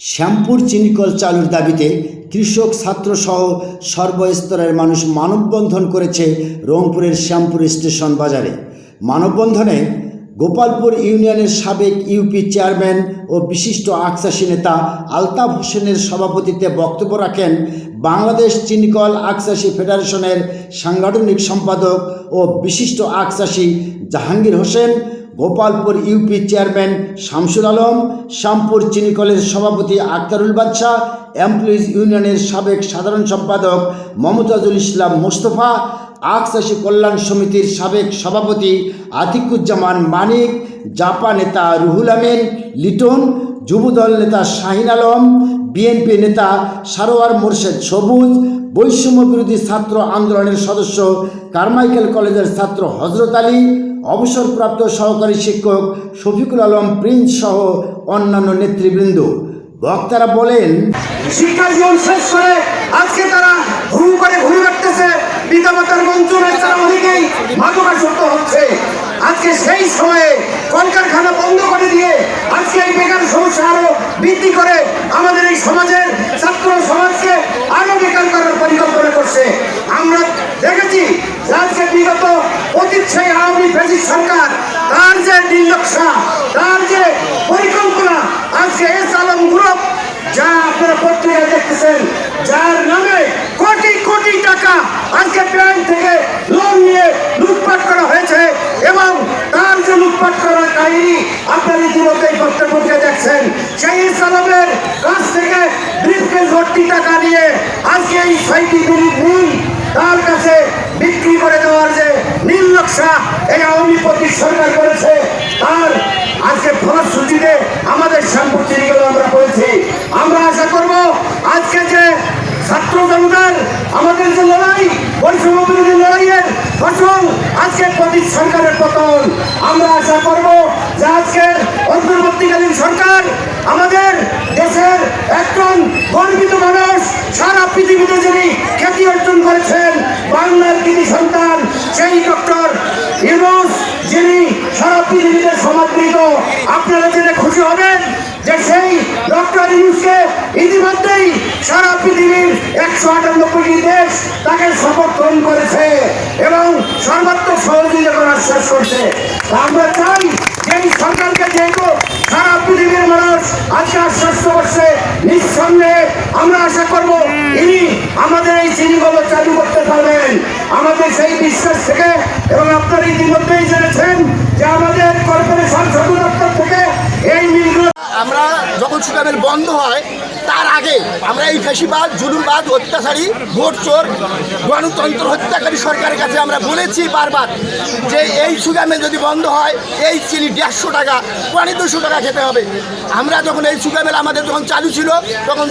শ্যামপুর চিনিকল চালুর দাবিতে কৃষক, ছাত্র সহ সর্বস্তরের মানুষ মানববন্ধন করেছে রংপুরের শ্যামপুর স্টেশন বাজারে। মানববন্ধনে গোপালপুর ইউনিয়নের সাবেক ইউপি চেয়ারম্যান ও বিশিষ্ট আকসাসী নেতা আলতাফ হোসেনের সভাপতিত্বে বক্তব্য রাখেন বাংলাদেশ চিনিকল আকসাসী ফেডারেশনের সাংগঠনিক সম্পাদক ও বিশিষ্ট আকসাসী জাহাঙ্গীর হোসেন গোপালপুর ইউপি চেয়ারম্যান শামসুল আলম, শ্যামপুর চিনিকলের সভাপতি আক্তারুল বাদশাহ এমপ্লয়িজ ইউনিয়নের সাবেক সাধারণ সম্পাদক মমতাজুল ইসলাম মোস্তফা আকচাষী কল্যাণ সমিতির সাবেক সভাপতি আতিকুজ্জামান মানিক, জাপা নেতা রুহুল আমিন, লিটন যুবদল নেতা শাহিন আলম, বিএনপি নেতা সারোয়ার মোর্শেদ সবুজ, বৈষম্য বিরোধী ছাত্র আন্দোলনের সদস্য কারমাইকেল কলেজের ছাত্র হজরত আলী অবসরপ্রাপ্ত সহকারী শিক্ষক শফিকুল আলম প্রিন্স সহ অন্যান্য নেতৃবৃন্দ। বক্তারা বলেন শিক্ষা জীবন শেষ করে আজকে তারা হু করে ঘুরে বেড়াতেছে। পিতামাতার বঞ্চনায় তারা অনেকেই মাদকাসক্ত হচ্ছে। আজকে সেই সময়ে কলকারখানা বন্ধ করে দিয়ে আজকে এই বেকার সমস্যা আরও বৃদ্ধি করে আমাদের এই সমাজের ছাত্র সমাজকে আরও বেকার করার পরিকল্পনা করছে আমরা দেখেছি যে আজকে বিগত অতীত সেই ফেসিস সরকার, তার যে নির্লক্ষা তার যে পরিকল্পনা, আজকে এস আলম গ্রুপ, যা আপনারা পত্রিকায় দেখতেছেন, যার নামে কোটি কোটি টাকা আজকে ব্যাংক থেকে লোন নিয়ে লুটপাট করা হয়েছে এবং তার যে লুটপাট করার কাহিনী আপনারা ইতিমধ্যে এই পত্রিকা দেখছেন, সেই সালামের কাছ থেকে ব্রিফকেস ভর্তি টাকা নিয়ে আজকে এই ছয়টি মিনিট তার কাছে বিক্রি করে দেওয়ার যে নির্লক্ষা এই আওয়ামী সরকার করেছে। তার আজকে ফলশ্রুতিতে আমাদের সম্পত্তিগুলো আমরা করেছি। আমরা আশা করব আজকে যে ছাত্র জনতার আমাদের যে লড়াই বৈষম্য বিরোধী লড়াইয়ের ফসল, আজকে প্রতি সরকারের পতন। আমরা আশা করব যে আজকের অন্তর্বর্তীকালীন সরকার আমাদের দেশের একজন গর্বিত মানুষ সারা পৃথিবীতে যিনি খ্যাতি অর্জন করেছেন বাংলার কৃতি সন্তান সেই ডক্টর ইউনুস যিনি পৃথিবীতে সমাদৃত আপনারা জেনে খুশি হবেন যে সেই ডক্টর ইউনুসকে ইতিমধ্যেই সারা পৃথিবীর একশো আটানব্বইটি দেশ তাকে সমর্থন করেছে এবং সর্বাত্মক সহযোগিতা করার শেষ করছে। আমরা চাই এই সরকারকে যেহেতু সারা পৃথিবীর মানুষ আজকে আশ্বস্ত করছে, নিঃসন্দেহে আমরা আশা করব ইনি আমাদের এই চিনিগুলো চালু করতে পারবেন। আমাদের সেই বিশ্বাস থেকে এবং আপনারা ইতিমধ্যেই জেনেছেন যে আমাদের কর্পোরেশন সদর দপ্তর থেকে এই মিলগুলো আমরা যখন সুগামেল বন্ধ হয় তার আগে আমরা এই ফেসিবাদ জুলুমবাদ অত্যাচারী ভোট চোর গণতন্ত্র হত্যাকারী সরকারের কাছে আমরা বলেছি বারবার যে এই সুগামেল যদি বন্ধ হয় এই চিনি দেড়শো টাকা পনেরো দুশো টাকা খেতে হবে। আমরা যখন এই সুগামেল আমাদের যখন চালু ছিল তখন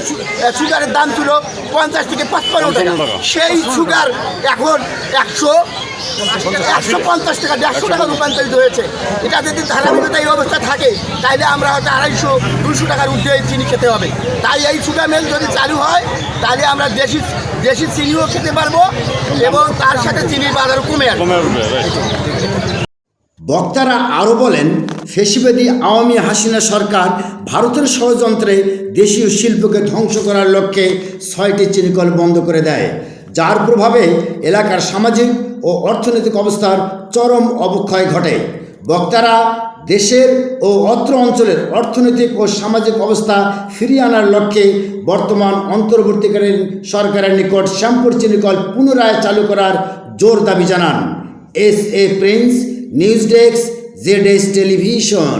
সুগারের দাম ছিল পঞ্চাশ থেকে পাঁচপান্ন টাকা। সেই সুগার এখন একশো একশো পঞ্চাশ টাকা দেড়শো টাকা রূপান্তরিত হয়েছে। এটা যদি ধারাবাহিকতা এই অবস্থা থাকে তাইলে আমরা হয়তো আড়াইশো দুশো টাকার এই চিনি খেতে হবে। তাই এই সুগার মিল যদি চালু হয় তাহলে আমরা দেশি দেশি চিনিও খেতে পারব এবং তার সাথে চিনির বাজারও কমে আসবে। বক্তারা আরও বলেন ফেসিবাদী আওয়ামী হাসিনা সরকার ভারতের ষড়যন্ত্রে দেশীয় শিল্পকে ধ্বংস করার লক্ষ্যে ছয়টি চিনিকল বন্ধ করে দেয় যার প্রভাবে এলাকার সামাজিক ও অর্থনৈতিক অবস্থার চরম অবক্ষয় ঘটে। বক্তারা দেশের ও অত্র অঞ্চলের অর্থনৈতিক ও সামাজিক অবস্থা ফিরিয়ে আনার লক্ষ্যে বর্তমান অন্তর্বর্তীকালীন সরকারের নিকট শ্যামপুর চিনিকল পুনরায় চালু করার জোর দাবি জানান S A Prince news desk Z S television.